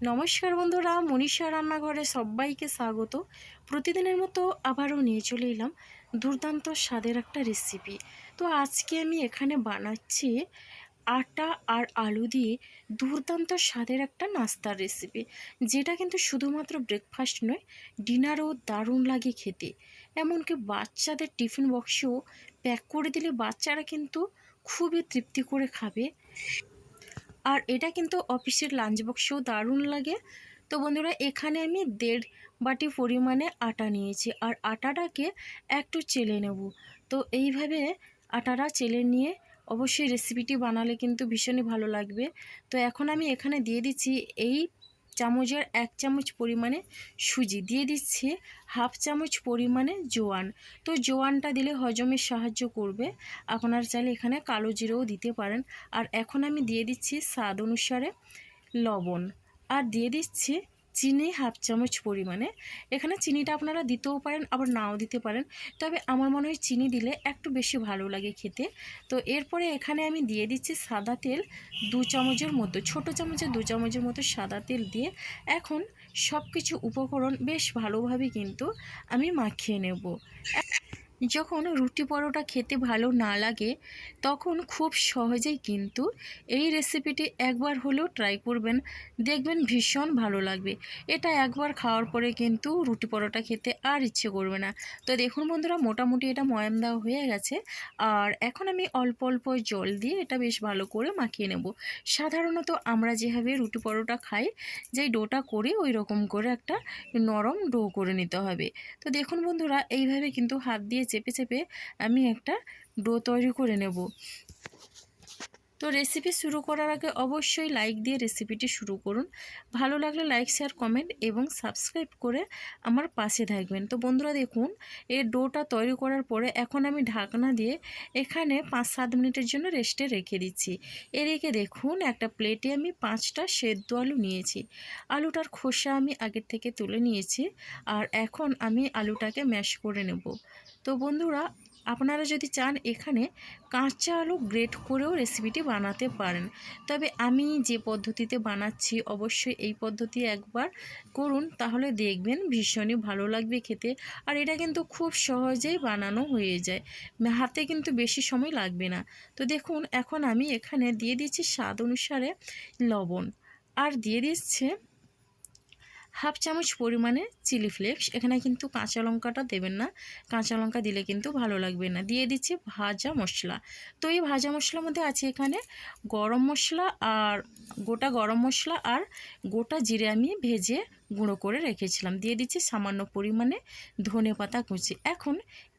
নমস্কার বন্ধুরা, মনীষা রান্নাঘরে সবাইকে স্বাগত। প্রতিদিনের মতো আবারও নিয়ে চলে এলাম দুর্দান্ত স্বাদের একটা রেসিপি তো আজকে আমি এখানে বানাচ্ছি আটা আর আলু দিয়ে দুর্দান্ত স্বাদের একটা নাস্তার রেসিপি যেটা কিন্তু শুধুমাত্র ব্রেকফাস্ট নয় ডিনারও দারুণ লাগে খেতে। এমনকি বাচ্চাদের টিফিন বক্সেও প্যাক করে দিলে বাচ্চারা কিন্তু খুবই তৃপ্তি করে খাবে। আর এটা কিন্তু অফিসের লাঞ্চ বক্সেও দারুণ লাগে। তো বন্ধুরা, এখানে আমি দেড় বাটি পরিমাণে আটা নিয়েছি আর আটাটাকে একটু চেলে নেব। তো এইভাবে আটাটা চেলে নিয়ে অবশ্যই রেসিপিটি বানালে কিন্তু ভীষণই ভালো লাগবে। তো এখন আমি এখানে দিয়ে দিচ্ছি এই চামচের এক চামচ পরিমাণে সুজি। দিয়ে দিচ্ছি হাফ চামচ পরিমাণে জোয়ান। তো জোয়ানটা দিলে হজমের সাহায্য করবে। আপনার চাইলে এখানে কালো জিরেও দিতে পারেন। আর এখন আমি দিয়ে দিচ্ছি স্বাদ অনুসারে লবণ। আর দিয়ে দিচ্ছি চিনি হাফ চামচ পরিমাণে। এখানে চিনিটা আপনারা দিতেও পারেন, আবার নাও দিতে পারেন। তবে আমার মনে হয় চিনি দিলে একটু বেশি ভালো লাগে খেতে। তো এরপরে এখানে আমি দিয়ে দিচ্ছি সাদা তেল দু চামচের মতো, ছোট চামচে দু চামচের মতো সাদা তেল দিয়ে এখন সব কিছু উপকরণ বেশ ভালোভাবে কিন্তু আমি মাখিয়ে নেব। যখন রুটি পরোটা খেতে ভালো না লাগে, তখন খুব সহজেই কিন্তু এই রেসিপিটি একবার হলেও ট্রাই করবেন। দেখবেন ভীষণ ভালো লাগবে। এটা একবার খাওয়ার পরে কিন্তু রুটি পরোটা খেতে আর ইচ্ছে করবে না। তো দেখুন বন্ধুরা, মোটামুটি এটা ময়াম দেওয়া হয়ে গেছে। আর এখন আমি অল্প অল্প জল দিয়ে এটা বেশ ভালো করে মাখিয়ে নেব। সাধারণত আমরা যেভাবে রুটি পরোটা খাই, যেই ডোটা করি ওই রকম করে একটা নরম ডো করে নিতে হবে। তো দেখুন বন্ধুরা, এইভাবে কিন্তু হাত দিয়ে চেপে চেপে আমি একটা ডো তৈরি করে নেব। তো রেসিপি শুরু করার আগে অবশ্যই লাইক দিয়ে রেসিপিটি শুরু করুন। ভালো লাগলে লাইক শেয়ার কমেন্ট এবং সাবস্ক্রাইব করে আমার পাশে থাকবেন। তো বন্ধুরা দেখুন, এই ডোটা তৈরি করার পরে এখন আমি ঢাকনা দিয়ে এখানে পাঁচ সাত মিনিটের জন্য রেস্টে রেখে দিচ্ছি। এদিকে দেখুন, একটা প্লেটে আমি পাঁচটা সেদ্ধ আলু নিয়েছি। আলুটার খোসা আমি আগের থেকে তুলে নিয়েছি আর এখন আমি আলুটাকে ম্যাশ করে নেব। তো বন্ধুরা আপনারা যদি চান এখানে কাঁচা আলু গ্রেট করেও রেসিপিটি বানাতে পারেন। তবে আমি যে পদ্ধতিতে বানাচ্ছি অবশ্যই এই পদ্ধতি একবার করুন, তাহলে দেখবেন ভীষণই ভালো লাগবে খেতে। আর এটা কিন্তু খুব সহজেই বানানো হয়ে যায়। হাতে কিন্তু বেশি সময় লাগবে না। তো দেখুন, এখন আমি এখানে দিয়ে দিচ্ছি স্বাদ অনুসারে লবণ। আর দিয়ে দিচ্ছে হাফ চামচ পরিমাণে চিলি ফ্লেক্স। এখানে কিন্তু কাঁচা লঙ্কাটা দেবেন না। কাঁচা লঙ্কা দিলে কিন্তু ভালো লাগবে না। দিয়ে দিচ্ছি ভাজা মশলা। তো এই ভাজা মশলার মধ্যে আছে এখানে গরম মশলা আর গোটা গরম মশলা আর গোটা জিরে আমি ভেজে গুঁড়ো করে রেখেছিলাম। দিয়ে দিচ্ছি সামান্য পরিমাণে ধনে পাতা কুচি। এখন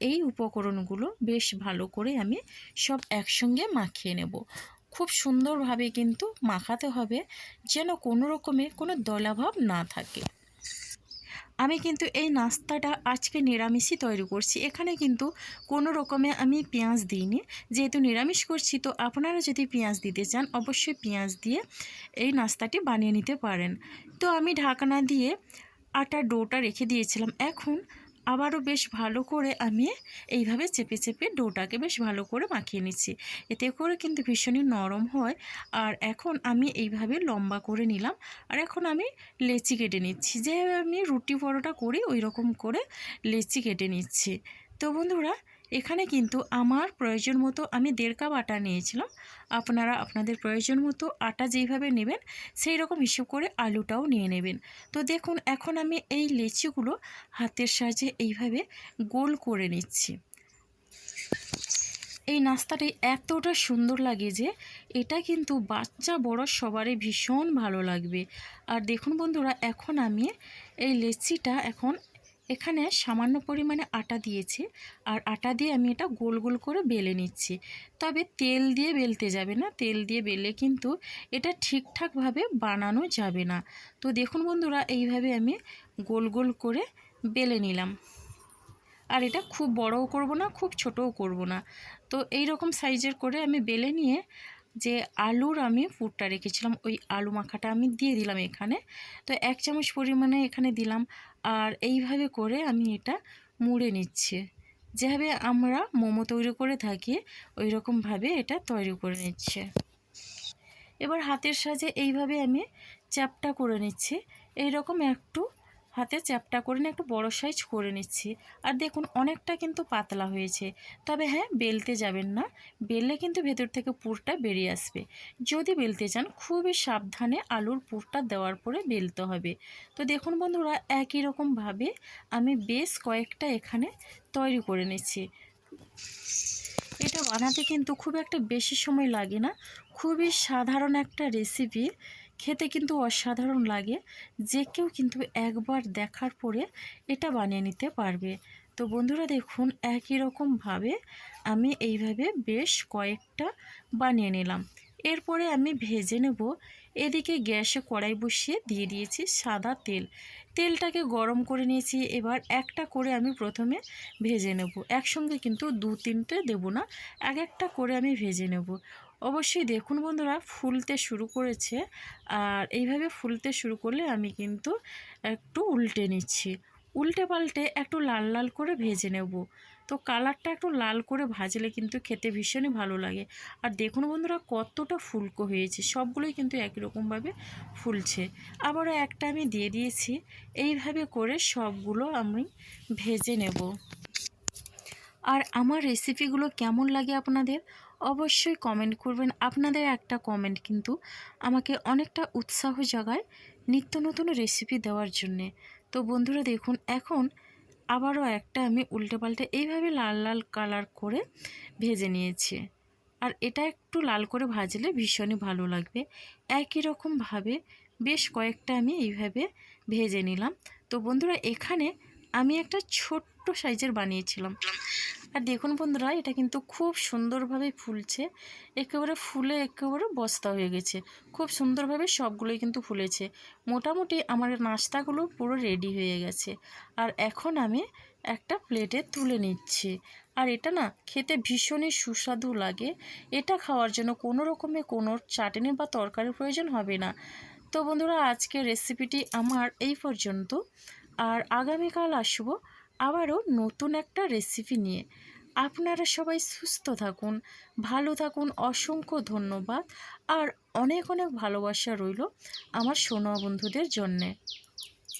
এই উপকরণগুলো বেশ ভালো করে আমি সব একসঙ্গে মাখিয়ে নেব। খুব সুন্দরভাবে কিন্তু মাখাতে হবে যেন কোনো রকমের কোনো দলাভাব না থাকে। আমি কিন্তু এই নাস্তাটা আজকে নিরামিষই তৈরি করছি। এখানে কিন্তু কোনো রকমে আমি পেঁয়াজ দিইনি। যেহেতু নিরামিষ করছি, তো আপনারা যদি পেঁয়াজ দিতে চান, অবশ্যই পেঁয়াজ দিয়ে এই নাস্তাটি বানিয়ে নিতে পারেন। তো আমি ঢাকনা দিয়ে আটার ডোটা রেখে দিয়েছিলাম। এখন আবারও বেশ ভালো করে আমি এইভাবে চেপে চেপে ডোটাকে বেশ ভালো করে মাখিয়ে নিচ্ছি। এতে করে কিন্তু ভীষণই নরম হয়। আর এখন আমি এইভাবে লম্বা করে নিলাম। আর এখন আমি লেচি কেটে নিচ্ছি। যে আমি রুটি পরোটা করি ওই রকম করে লেচি কেটে নিচ্ছি। তো বন্ধুরা এখানে কিন্তু আমার প্রয়োজন মতো আমি দেড় কাপ আটা নিয়েছিলাম। আপনারা আপনাদের প্রয়োজন মতো আটা যেইভাবে নেবেন সেই রকম হিসেব করে আলুটাও নিয়ে নেবেন। তো দেখুন, এখন আমি এই লেচিগুলো হাতের সাহায্যে এইভাবে গোল করে নিচ্ছি। এই নাস্তাটি এতটা সুন্দর লাগে যে, এটা কিন্তু বাচ্চা বড় সবারই ভীষণ ভালো লাগবে। আর দেখুন বন্ধুরা, এখন আমি এই লেচিটা এখন এখানে সামান্য পরিমাণে আটা দিয়েছি আর আটা দিয়ে আমি এটা গোল গোল করে বেলে নিচ্ছি। তবে তেল দিয়ে বেলতে যাবে না, তেল দিয়ে বেলে কিন্তু এটা ঠিকঠাকভাবে বানানো যাবে না। তো দেখুন বন্ধুরা, এইভাবে আমি গোল গোল করে বেলে নিলাম। আর এটা খুব বড়ও করব না, খুব ছোটও করব না। তো এই রকম সাইজের করে আমি বেলে নিয়ে যে আলুর আমি পুরটা রেখেছিলাম, ওই আলু মাখাটা আমি দিয়ে দিলাম এখানে। তো এক চামচ পরিমাণে এখানে দিলাম, আর এইভাবে করে আমি এটা মুড়ে নিচ্ছি। যেভাবে আমরা মোমো তৈরি করে থাকি ওই রকমভাবে এটা তৈরি করে নিচ্ছে। এবার হাতের সাজে এইভাবে আমি চ্যাপটা করে নিচ্ছি। এইরকম একটু হাতে চ্যাপটা করে নিয়ে একটু বড় সাইজ করে নিচ্ছি। আর দেখুন, অনেকটা কিন্তু পাতলা হয়েছে। তবে হ্যাঁ বেলতে যাবেন না। বেললে কিন্তু ভেতর থেকে পুরটা বেরিয়ে আসবে। যদি বেলতে চান, খুবই সাবধানে আলুর পুরটা দেওয়ার পরে বেলতে হবে। তো দেখুন বন্ধুরা, একই রকমভাবে আমি বেশ কয়েকটা এখানে তৈরি করে নিচ্ছি। এটা বানাতে কিন্তু খুব একটা বেশি সময় লাগে না। খুবই সাধারণ একটা রেসিপি খেতে কিন্তু অসাধারণ লাগে। যে কেউ কিন্তু একবার দেখার পরে এটা বানিয়ে নিতে পারবে। তো বন্ধুরা দেখুন, একই রকমভাবে আমি এইভাবে বেশ কয়েকটা বানিয়ে নিলাম। এরপরে আমি ভেজে নেব। এদিকে গ্যাসে কড়াই বসিয়ে দিয়ে দিয়েছি সাদা তেল। তেলটাকে গরম করে নিয়েছি, এবার একটা করে আমি প্রথমে ভেজে নেব। একসঙ্গে কিন্তু দু তিনটে দেবো না, এক একটা করে আমি ভেজে নেব। অবশ্যই দেখুন বন্ধুরা, ফুলতে শুরু করেছে, আর এইভাবে ফুলতে শুরু করলে আমি কিন্তু একটু উল্টে নিচ্ছি। উল্টে পাল্টে একটু লাল লাল করে ভেজে নেব। তো কালারটা একটু লাল করে ভাজলে কিন্তু খেতে ভীষণই ভালো লাগে। আর দেখুন বন্ধুরা, কতটা ফুলকো হয়েছে, সবগুলোই কিন্তু একই রকমভাবে ফুলছে। আবারও একটা আমি দিয়ে দিয়েছি, এইভাবে করে সবগুলো আমি ভেজে নেব। আর আমার রেসিপিগুলো কেমন লাগে আপনাদের অবশ্যই কমেন্ট করবেন। আপনাদের একটা কমেন্ট কিন্তু আমাকে অনেকটা উৎসাহ জাগায় নিত্য নতুন রেসিপি দেওয়ার জন্যে। তো বন্ধুরা, দেখুন, এখন আবারও একটা আমি উল্টে পাল্টে এইভাবে লাল লাল কালার করে ভেজে নিয়েছি। আর এটা একটু লাল করে ভাজলে ভীষণই ভালো লাগবে। একই রকমভাবে বেশ কয়েকটা আমি এইভাবে ভেজে নিলাম। তো বন্ধুরা, এখানে আমি একটা ছোট্ট সাইজের বানিয়েছিলাম। আর দেখুন বন্ধুরা, এটা কিন্তু খুব সুন্দরভাবে ফুলছে। একেবারে ফুলে একেবারে বস্তা হয়ে গেছে। খুব সুন্দরভাবে সবগুলোই কিন্তু ফুলেছে। মোটামুটি আমার নাস্তাগুলো পুরো রেডি হয়ে গেছে। আর এখন আমি একটা প্লেটে তুলে নিচ্ছি। আর এটা না খেতে ভীষণই সুস্বাদু লাগে। এটা খাওয়ার জন্য কোনো রকমের কোনো চাটনি বা তরকারির প্রয়োজন হবে না। তো বন্ধুরা, আজকের রেসিপিটি আমার এই পর্যন্ত। আর আগামীকাল আসব আবারও নতুন একটা রেসিপি নিয়ে। আপনারা সবাই সুস্থ থাকুন, ভালো থাকুন, অসংখ্য ধন্যবাদ। আর অনেক অনেক ভালোবাসা রইল আমার সোনা বন্ধুদের জন্যে।